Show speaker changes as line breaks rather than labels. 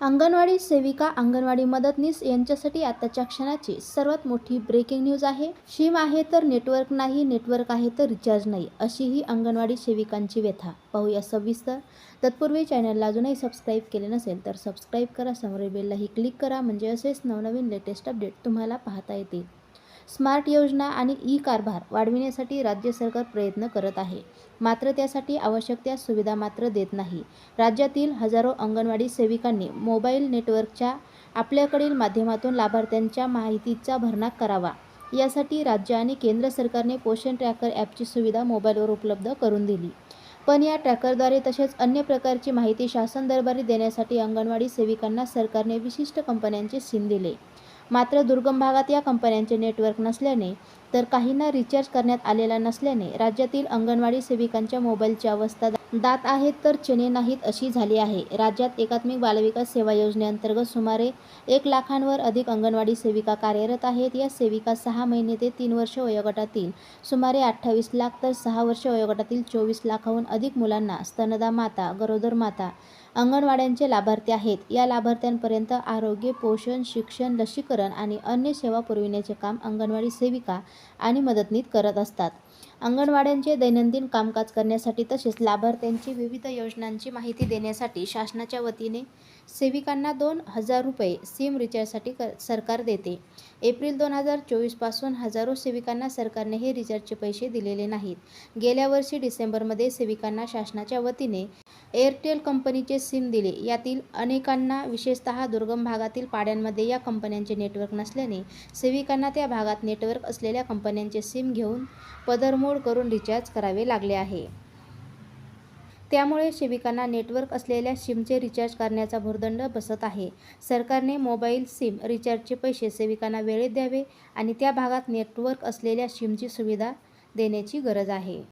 अंगणवाडी सेविका अंगणवाडी मदतनीस यांच्यासाठी आताच्या क्षणाची सर्वात मोठी ब्रेकिंग न्यूज आहे. शिम आहे तर नेटवर्क नाही नेटवर्क आहे तर रिचार्ज नाही अशी ही अंगणवाडी सेविकांची व्यथा. पाहूया सविस्तर. तत्पूर्वी चॅनलला अजूनही सबस्क्राईब केले नसेल तर सबस्क्राईब करा समोर बेललाही क्लिक करा म्हणजे असेच नवनवीन लेटेस्ट अपडेट तुम्हाला पाहता येतील. स्मार्ट योजना आणि ई कारभार वाढविण्यासाठी राज्य सरकार प्रयत्न करत आहे. मात्र त्यासाठी आवश्यक त्या सुविधा मात्र देत नाही. राज्यातील हजारो अंगणवाडी सेविकांनी मोबाईल नेटवर्कच्या आपल्याकडील माध्यमातून लाभार्थ्यांच्या माहितीचा भरणा करावा. यासाठी राज्य आणि केंद्र सरकारने पोषण ट्रॅकर ॲपची सुविधा मोबाईलवर उपलब्ध करून दिली. पण या ट्रॅकरद्वारे तसेच अन्य प्रकारची माहिती शासन दरबारी देण्यासाठी अंगणवाडी सेविकांना सरकारने विशिष्ट कंपन्यांचे सिम दिले. मात्र दुर्गम भागात या कंपन्यांचे नेटवर्क नसल्याने तर काहींना रिचार्ज करण्यात आलेला नसल्याने राज्यातील अंगणवाडी सेविकांच्या मोबाईलची अवस्था दात आहेत तर चेने नाहीत अशी झाली आहे. राज्यात एकात्मिक बालविकास सेवा योजनेअंतर्गत सुमारे एक लाखांवर अधिक अंगणवाडी सेविका कार्यरत आहेत. या सेविका सहा महिने ते तीन वर्ष वयोगटातील सुमारे अठ्ठावीस लाख तर सहा वर्ष वयोगटातील चोवीस लाखाहून अधिक मुलांना स्तनदा माता गरोदर माता अंगणवाड्यांचे लाभार्थी आहेत. या लाभार्थ्यांपर्यंत आरोग्य पोषण शिक्षण लसीकरण आणि अन्य सेवा पुरविण्याचे काम अंगणवाडी सेविका आणि मदतनीत करत असतात. अंगणवाड्यांचे दैनंदिन कामकाज करण्यासाठी तसेच लाभार्थ्यांची विविध योजनांची माहिती देण्यासाठी शासनाच्या वतीने सेविकांना दोन हजार रुपये सिम रिचार्जसाठी क सरकार देते. एप्रिल दोन हजार चोवीसपासून हजारो सेविकांना सरकारने हे रिचार्जचे पैसे दिलेले नाहीत. गेल्या वर्षी डिसेंबरमध्ये सेविकांना शासनाच्या वतीने एअरटेल कंपनीचे सिम दिले. यातील अनेकांना विशेषतः दुर्गम भागातील पाड्यांमध्ये या कंपन्यांचे नेटवर्क नसल्याने सेविकांना त्या भागात नेटवर्क असलेल्या कंपन्यांचे सिम घेऊन पदरमोड करून रिचार्ज करावे लागले आहे. त्यामुळे सेविकांना नेटवर्क असलेल्या सिमचे रिचार्ज करण्याचा भुर्दंड बसत आहे. सरकारने मोबाईल सिम रिचार्जचे पैसे सेविकांना वेळेत द्यावे आणि त्या भागात नेटवर्क असलेल्या सिमची सुविधा देण्याची गरज आहे.